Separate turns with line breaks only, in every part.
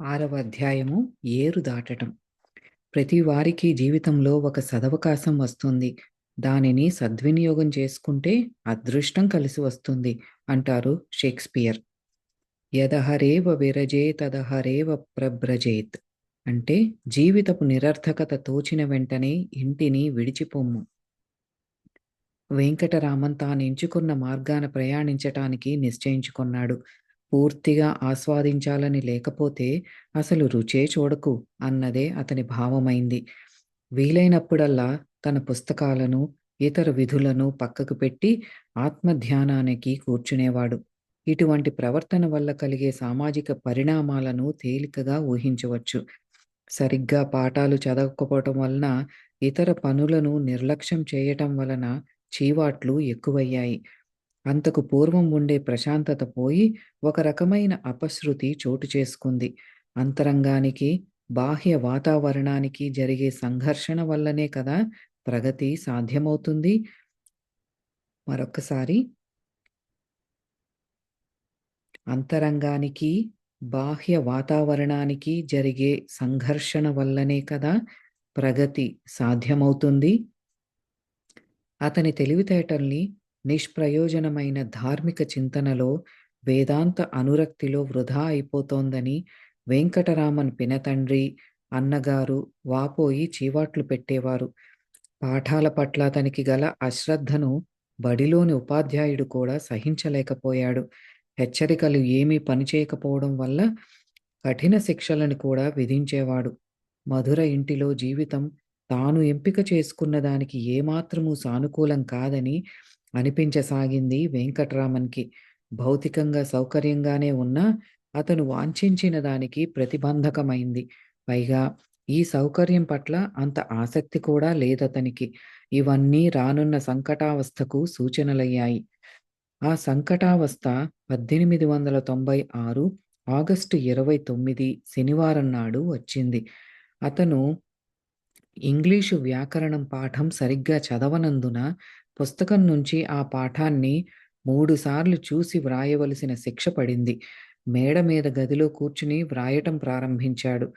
ఆరవ అధ్యాయము ఏరు దాటటం. ప్రతి వారికి జీవితంలో ఒక సదవకాశం వస్తుంది. దానిని సద్వినియోగం చేసుకుంటే అదృష్టం కలిసి వస్తుంది అంటారు షేక్స్పియర్. యదహరేవ విరజే అదహరేవ ప్రబ్రజేత్ అంటే జీవితపు నిరర్థకత తోచిన వెంటనే ఇంటిని విడిచిపోమ్ము వెంకటరామన్ తాను ఎంచుకున్న మార్గాన ప్రయాణించటానికి నిశ్చయించుకున్నాడు. పూర్తిగా ఆస్వాదించాలని లేకపోతే అసలు రుచే చూడకు అన్నదే అతని భావమైంది. వీలైనప్పుడల్లా తన పుస్తకాలను ఇతర విధులను పక్కకు పెట్టి ఆత్మధ్యానానికి కూర్చునేవాడు. ఇటువంటి ప్రవర్తన వల్ల కలిగే సామాజిక పరిణామాలను తేలికగా ఊహించవచ్చు. సరిగ్గా పాఠాలు చదవకపోవటం వలన ఇతర పనులను నిర్లక్ష్యం చేయటం వలన చీవాట్లు ఎక్కువయ్యాయి. అంతకు పూర్వం ఉండే ప్రశాంతత పోయి ఒక రకమైన అపశృతి చోటు చేసుకుంది. అంతరంగానికి బాహ్య వాతావరణానికి జరిగే సంఘర్షణ వల్లనే కదా ప్రగతి సాధ్యమవుతుంది. మరొకసారి అంతరంగానికి బాహ్య వాతావరణానికి జరిగే సంఘర్షణ వల్లనే కదా ప్రగతి సాధ్యమవుతుంది. అతని తెలివితేటల్ని నిష్ప్రయోజనమైన ధార్మిక చింతనలో వేదాంత అనురక్తిలో వృధా అయిపోతోందని వెంకటరామన్ పినతండ్రి అన్నగారు వాపోయి చీవాట్లు పెట్టేవారు. పాఠాల పట్ల అతనికి గల అశ్రద్ధను బడిలోని ఉపాధ్యాయుడు కూడా సహించలేకపోయాడు. హెచ్చరికలు ఏమీ పనిచేయకపోవడం వల్ల కఠిన శిక్షలను కూడా విధించేవాడు. మధుర ఇంటిలో జీవితం తాను ఎంపిక చేసుకున్న దానికి ఏమాత్రమూ సానుకూలం కాదని అనిపించసాగింది వెంకట్రామన్కి. భౌతికంగా సౌకర్యంగానే ఉన్నా అతను వాంఛించిన దానికి ప్రతిబంధకమైంది. పైగా ఈ సౌకర్యం పట్ల అంత ఆసక్తి కూడా లేదతనికి. ఇవన్నీ రానున్న సంకటావస్థకు సూచనలయ్యాయి. ఆ సంకటావస్థ పద్దెనిమిది వందల తొంభై ఆరు ఆగస్టు ఇరవై తొమ్మిది శనివారం నాడు వచ్చింది. అతను ఇంగ్లీషు వ్యాకరణం పాఠం సరిగ్గా చదవనందున పుస్తకం నుంచి ఆ పాఠాన్ని మూడుసార్లు చూసి వ్రాయవలసిన శిక్ష పడింది. మేడ మీద గదిలో కూర్చుని వ్రాయటం ప్రారంభించాడు.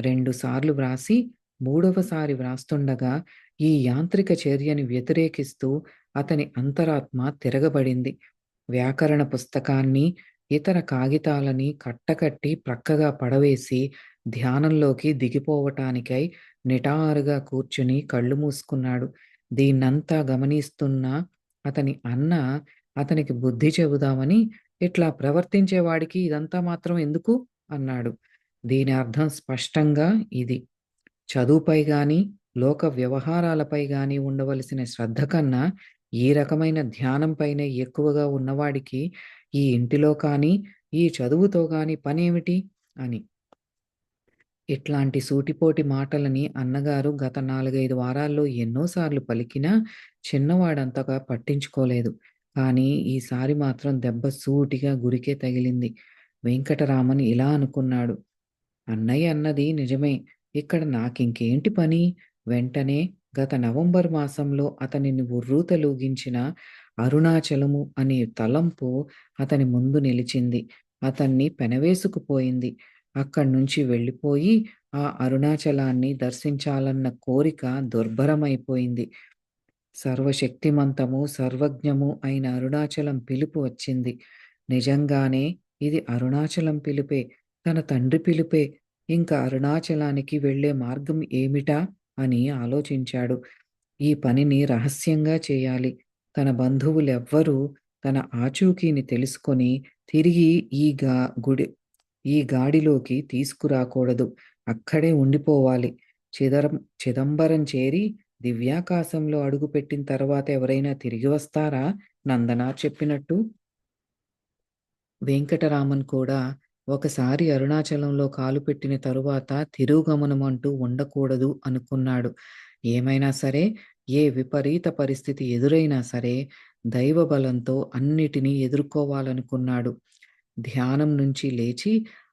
రెండుసార్లు వ్రాసి మూడవసారి వ్రాస్తుండగా ఈ యాంత్రిక చర్యని వ్యతిరేకిస్తూ అతని అంతరాత్మ తిరగబడింది. వ్యాకరణ పుస్తకాన్ని ఇతర కాగితాలని కట్టకట్టి ప్రక్కగా పడవేసి ధ్యానంలోకి దిగిపోవటానికై నిటారుగా కూర్చుని కళ్ళు మూసుకున్నాడు. దీన్నంతా గమనిస్తున్న అతని అన్న అతనికి బుద్ధి చెబుదామని ఇట్లా ప్రవర్తించేవాడికి ఇదంతా మాత్రం ఎందుకు? అన్నాడు. దీని అర్థం స్పష్టంగా ఇది. చదువుపై గాని లోక వ్యవహారాలపై గాని ఉండవలసిన శ్రద్ధ కన్నా ఈ రకమైన ధ్యానంపైనే ఎక్కువగా ఉన్నవాడికి ఈ ఇంటిలో కానీ ఈ చదువుతో కానీ పనేమిటి? అని. ఇట్లాంటి సూటిపోటి మాటలని అన్నగారు గత నాలుగైదు వారాల్లో ఎన్నోసార్లు పలికినా చిన్నవాడంతగా పట్టించుకోలేదు. కానీ ఈసారి మాత్రం దెబ్బ సూటిగా గురికే తగిలింది. వెంకటరామన్ ఇలా అనుకున్నాడు. అన్నయ్య అన్నది నిజమే. ఇక్కడ నాకింకేంటి పని? వెంటనే గత నవంబర్ మాసంలో అతనిని ఉర్రూతలూగించిన అరుణాచలము అనే తలంపు అతని ముందు నిలిచింది. అతన్ని పెనవేసుకుపోయింది. అక్కడి నుంచి వెళ్ళిపోయి ఆ అరుణాచలాన్ని దర్శించాలన్న కోరిక దుర్భరమైపోయింది. సర్వశక్తిమంతము సర్వజ్ఞము అయిన అరుణాచలం పిలుపు వచ్చింది. నిజంగానే ఇది అరుణాచలం పిలుపే తన తండ్రి పిలుపే ఇంకా అరుణాచలానికి వెళ్ళే మార్గం ఏమిటా అని ఆలోచించాడు. ఈ పనిని రహస్యంగా చేయాలి. తన బంధువులెవ్వరూ తన ఆచూకీని తెలుసుకొని తిరిగి ఈ గా గుడి ఈ గాడిలోకి తీసుకురాకూడదు. అక్కడే ఉండిపోవాలి. చిదరం చిదంబరం చేరి దివ్యాకాశంలో అడుగుపెట్టిన తర్వాత ఎవరైనా తిరిగి వస్తారా? నందన చెప్పినట్టు. వెంకటరామన్ కూడా ఒకసారి అరుణాచలంలో కాలు పెట్టిన తరువాత తిరుగమనం అంటూ ఉండకూడదు అనుకున్నాడు. ఏమైనా సరే ఏ విపరీత పరిస్థితి ఎదురైనా సరే దైవబలంతో అన్నిటినీ ఎదుర్కోవాలనుకున్నాడు. ధ్యానం నుంచి లేచి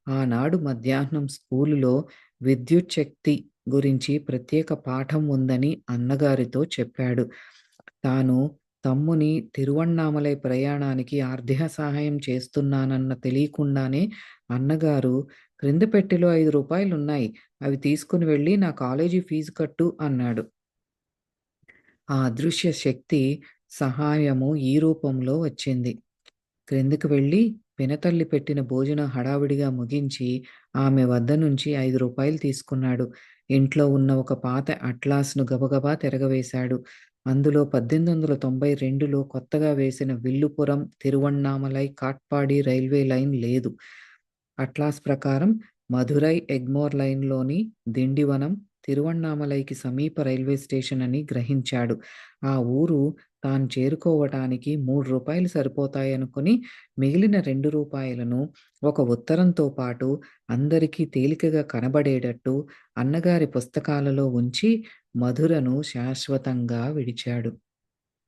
ఆనాడు మధ్యాహ్నం స్కూలులో విద్యుత్ శక్తి గురించి ప్రత్యేక పాఠం ఉందని అన్నగారితో చెప్పాడు తాను తమ్ముని తిరువణ్ణామలై ప్రయాణానికి ఆర్థిక సహాయం చేస్తున్నానన్న తెలియకుండానే అన్నగారు క్రింద పెట్టెలో ఐదు రూపాయలున్నాయి. అవి తీసుకుని వెళ్ళి నా కాలేజీ ఫీజు కట్టు అన్నాడు. ఆ అదృశ్య శక్తి సహాయము ఈ రూపంలో వచ్చింది. క్రిందికి వెళ్ళి పినతల్లి పెట్టిన భోజనం హడావిడిగా ముగించి ఆమె వద్ద నుంచి ఐదు రూపాయలు తీసుకున్నాడు. ఇంట్లో ఉన్న ఒక పాత అట్లాస్‌ను గబగబా తిరగవేశాడు. అందులో 1892లో కొత్తగా వేసిన విల్లుపురం, తిరువణ్ణామలై, కాట్పాడి రైల్వే లైన్ లేదు. అట్లాస్ ప్రకారం మధురై ఎగ్మోర్ లైన్‌లోని దిండివనం తిరువణ్ణామలైకి సమీప రైల్వే స్టేషన్ అని గ్రహించాడు. ఆ ఊరు తాను చేరుకోవటానికి మూడు రూపాయలు సరిపోతాయనుకుని మిగిలిన రెండు రూపాయలను ఒక ఉత్తరంతో పాటు అందరికీ తేలికగా కనబడేటట్టు అన్నగారి పుస్తకాలలో ఉంచి మధురను శాశ్వతంగా విడిచాడు.